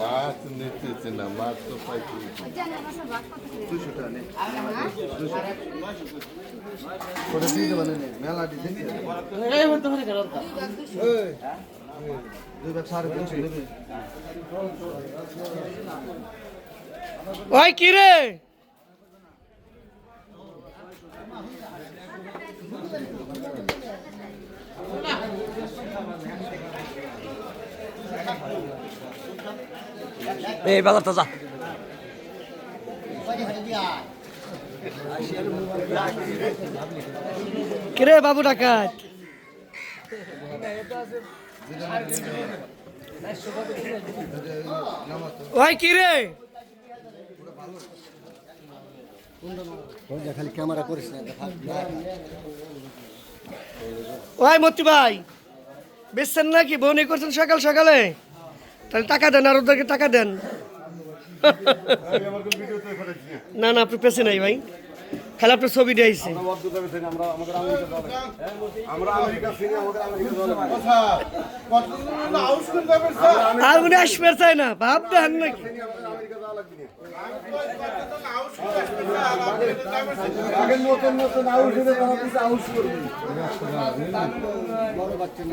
মাছ নিতেছে না মাছ তো পাইছি দুশো টাকা নেই করে দিয়ে দেবেন মেলা দিতে কি রে? এই, বাজার তাজা কিরে বাবু ডাকাত? ওই কি রে খালি ক্যামেরা করিস না ওই মতি ভাই, বেচছেন নাকি? বউনি করছেন সকাল সকালে? তাহলে টাকা দেন, আর ওদেরকে টাকা দেন। না না, আপনি পেছে নাই ভাই। খালি আপনার ছবি দিয়েছে আর উনি আসবে চাই না, ভাব দেন নাকি। নতুন নতুন করবি।